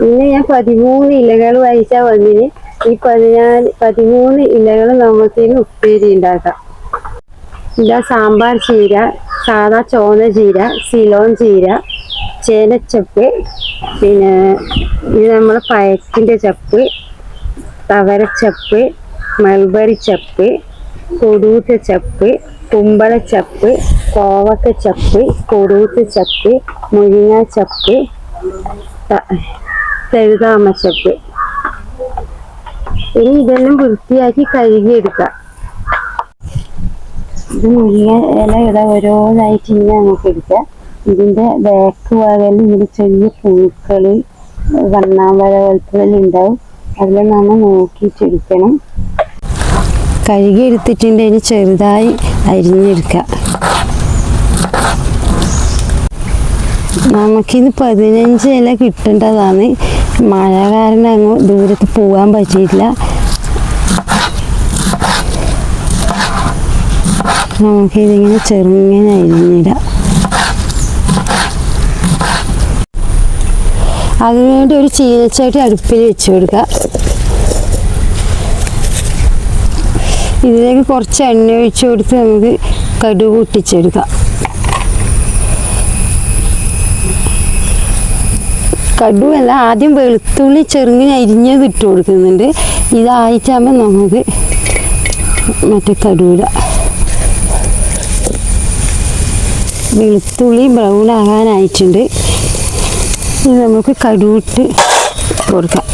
ഇന്ന് ഞാൻ പതിമൂന്ന് ഇലകൾ വഹിച്ച വന്നിന് ഈ പതിനാല് പതിമൂന്ന് ഇലകൾ നമുക്കിന് ഉപ്പേരി ഉണ്ടാക്കാം. ഇതാ സാമ്പാർ ചീര സാധാ ചോന്ന ചീര സിലോൺ ചീര ചേനച്ചപ്പ് പിന്നെ ഇത് നമ്മൾ പയത്തിന്റെ ചപ്പ് തവരച്ചപ്പ് മൽബറി ചപ്പ് കൊടൂത്ത ചപ്പ് കുമ്പളച്ചപ്പ് കോവക്ക ചപ്പ് കൊടൂത്ത ചപ്പ് മുരിങ്ങ ചപ്പ് തെഴുതാമച്ചപ്പ് ഇനി ഇതെല്ലാം വൃത്തിയാക്കി കഴുകിയെടുക്കാം. ഇത് മുരിങ്ങ ഇല ഇവിടെ ഓരോന്നായിട്ട് ഇങ്ങനെ നമുക്ക് എടുക്കാം. ഇതിന്റെ ബാക്ക് ഭാഗത്തിൽ ഇങ്ങനെ ചെറിയ പൂക്കൾ വണ്ണാമ്പഴ പോലത്തെ ഉണ്ടാവും. അതിൽ നമ്മൾ നോക്കിയിട്ടെടുക്കണം കഴുകി എടുത്തിട്ടുണ്ട് ഇനി ചെറുതായി അരിഞ്ഞെടുക്കാം. നമുക്കിന്ന് പതിനഞ്ച് ഇല കിട്ടേണ്ടതാണ്. മഴ കാരണം അങ്ങ് ദൂരത്ത് പോകാൻ പറ്റിയിട്ടില്ല. നമുക്കിതിങ്ങനെ ചെറുങ്ങനെ അരിഞ്ഞിടാം. അതിനുവേണ്ടി ഒരു ചീനച്ചട്ടി അടുപ്പിൽ വെച്ച് കൊടുക്കുക ഇതിലേക്ക് കുറച്ച് എണ്ണ ഒഴിച്ചു കൊടുത്ത് നമുക്ക് കടുക് പൊട്ടിച്ചെടുക്കാം. കടുവല്ല ആദ്യം വെളുത്തുള്ളി ചെറുങ്ങനെ അരിഞ്ഞത് ഇട്ട് കൊടുക്കുന്നുണ്ട്. ഇതായിട്ടാകുമ്പോൾ നമുക്ക് മറ്റേ കടുവിട. വെളുത്തുള്ളി ബ്രൗൺ ആകാനായിട്ടുണ്ട്. ഇത് നമുക്ക് കടുവിട്ട് കൊടുക്കാം.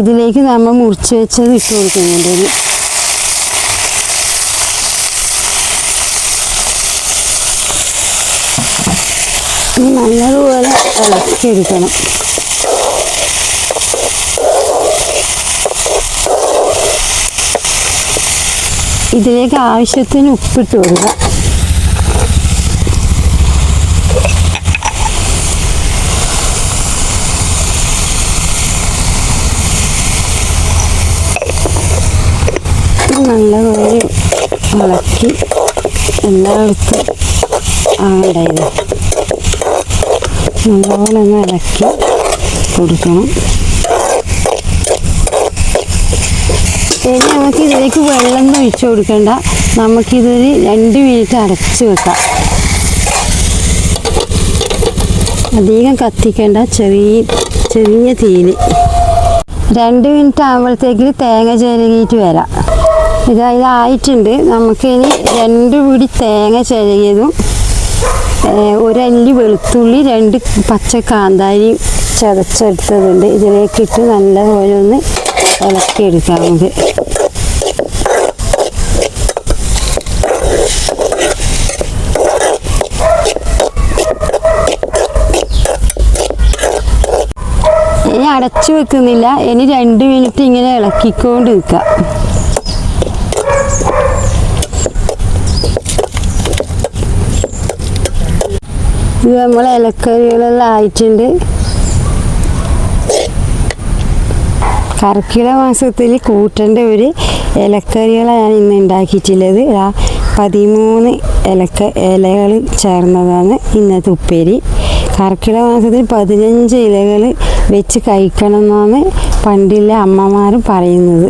ഇതിലേക്ക് നമ്മൾ മുറിച്ച് വെച്ചത് ഇട്ട് കൊടുക്കുന്നുണ്ട് നല്ലതുപോലെ ഇളക്കിയെടുക്കണം ഇതിലേക്ക് ആവശ്യത്തിന് ഉപ്പിട്ട് കൊടുക്കുക. നല്ലപോലെ ഇളക്കി എല്ലായിടത്തും ആവണ്ടായത് നല്ലപോലെ ഒന്ന് ഇളക്കി കൊടുക്കണം. ഇനി നമുക്ക് ഇതിലേക്ക് വെള്ളം ഒഴിച്ചു കൊടുക്കണ്ട. നമുക്കിതൊരു രണ്ട് മിനിറ്റ് അടച്ച് വെക്കാം. അധികം കത്തിക്കേണ്ട. ചെറിയ ചെറിയ തീയിൽ. രണ്ട് മിനിറ്റ് ആകുമ്പോഴത്തേക്ക് തേങ്ങ ചിരകിയിട്ട് വരാം. ഇത് ഇതായിട്ടുണ്ട്. നമുക്കിനി രണ്ട് പിടി തേങ്ങ ചിരകിയതും ഒരല്ലി വെളുത്തുള്ളി രണ്ട് പച്ച കാന്താരി ചതച്ചെടുത്തതുണ്ട്. ഇതിലേക്കിട്ട് നല്ലപോലെ ഒന്ന് ഇളക്കിയെടുക്കാം നമുക്ക്. ഇനി അടച്ചു വെക്കുന്നില്ല. ഇനി രണ്ട് മിനിറ്റ് ഇങ്ങനെ ഇളക്കിക്കൊണ്ട് നിൽക്കാം ഇത് നമ്മൾ ഇലക്കറികളെല്ലാം ആയിട്ടുണ്ട്. കർക്കിട മാസത്തിൽ കൂട്ടേണ്ട ഒരു ഇലക്കറികളാണ് ഇന്ന് ഉണ്ടാക്കിയിട്ടുള്ളത്. ആ പതിമൂന്ന് ഇലക്ക ഇലകൾ ചേർന്നതാണ് ഇന്നത്തെ ഉപ്പേരി. കർക്കിട മാസത്തിൽ പതിനഞ്ച് ഇലകൾ വെച്ച് കഴിക്കണം എന്നാണ് പണ്ടിലെ അമ്മമാർ പറയുന്നത്.